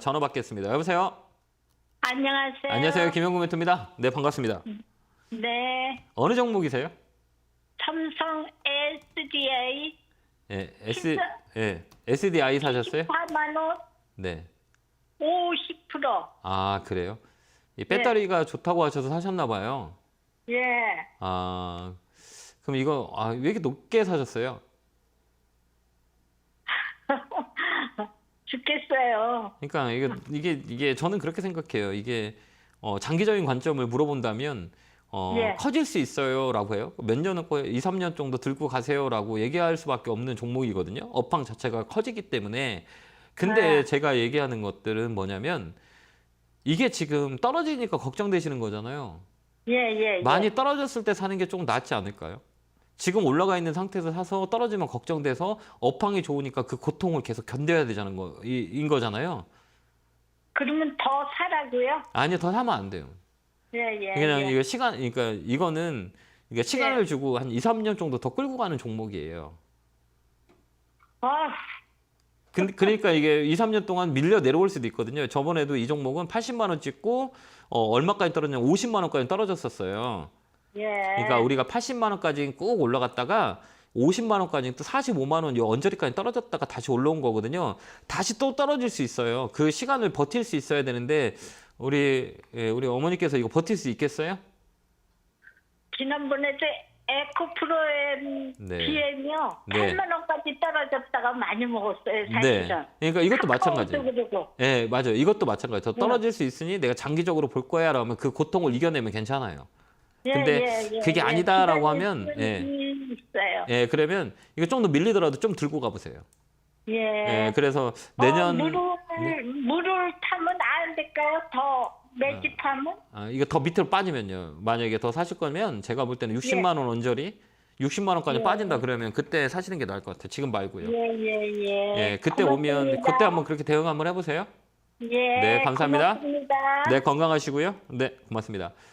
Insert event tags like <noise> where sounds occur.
전화 받겠습니다. 여보세요? 안녕하세요. 안녕하세요. 김영구 멘토입니다. 네, 반갑습니다. 네. 어느 종목이세요? 삼성 SDA 예, S, 진짜? 예, SDI 사셨어요? 4만 원 네. 50%. 아, 그래요? 이 배터리가 좋다고 하셔서 사셨나 봐요. 예. 아, 그럼 이거, 아, 왜 이렇게 높게 사셨어요? <laughs> 죽겠어요. 그러니까 이게, 이게, 이게 저는 그렇게 생각해요. 이게, 어, 장기적인 관점을 물어본다면, 어, 예. 커질 수 있어요라고 해요. 몇 년은 거의 2, 3년 정도 들고 가세요라고 얘기할 수밖에 없는 종목이거든요. 업황 자체가 커지기 때문에. 근데 네. 제가 얘기하는 것들은 뭐냐면 이게 지금 떨어지니까 걱정되시는 거잖아요. 예, 예. 예. 많이 떨어졌을 때 사는 게 조금 낫지 않을까요? 지금 올라가 있는 상태에서 사서 떨어지면 걱정돼서 업황이 좋으니까 그 고통을 계속 견뎌야 되자는 거, 이- 인 거잖아요. 그러면 더 사라고요? 아니요, 더 사면 안 돼요. 예, 예. 그냥 예. 이거 시간, 그러니까 이거는 이게 시간을 주고 한 2, 3년 정도 더 끌고 가는 종목이에요. 아, 근- 그러니까 이게 2, 3년 동안 밀려 내려올 수도 있거든요. 저번에도 이 종목은 80만 원 찍고 어, 얼마까지 떨어졌냐면 50만 원까지 떨어졌었어요. 예. 그러니까 우리가 80만 원까지 꾹 올라갔다가 50만 원까지 또 45만 원요 언저리까지 떨어졌다가 다시 올라온 거거든요. 다시 또 떨어질 수 있어요. 그 시간을 버틸 수 있어야 되는데 우리 예, 우리 어머니께서 이거 버틸 수 있겠어요? 지난번에 저 에코 프로엠 네. 비엔이요. 네. 8만 원까지 떨어졌다가 많이 먹었어요, 네. 사실은. 그러니까 이것도 마찬가지예요. 예, 맞아요. 이것도 마찬가지. 더 떨어질 수 있으니 내가 장기적으로 볼 거야 라면 그 고통을 이겨내면 괜찮아요. 예, 근데 예, 예, 그게 예. 아니다라고 하면, 예. 있어요. 예, 그러면 이거 좀 더 밀리더라도 좀 들고 가보세요. 예. 예, 그래서 내년 어, 물을 물을 타면 안 될까요? 더 매집하면? 아, 이거 더 밑으로 빠지면요. 만약에 더 사실 거면 제가 볼 때는 60만 원 언저리 60만 원까지 예. 빠진다 그러면 그때 사시는 게 나을 것 같아요. 지금 말고요. 예 예 예. 예, 그때 오면 고맙습니다. 그때 한번 그렇게 대응 한번 해보세요. 예. 네, 감사합니다. 고맙습니다. 네, 건강하시고요. 네, 고맙습니다.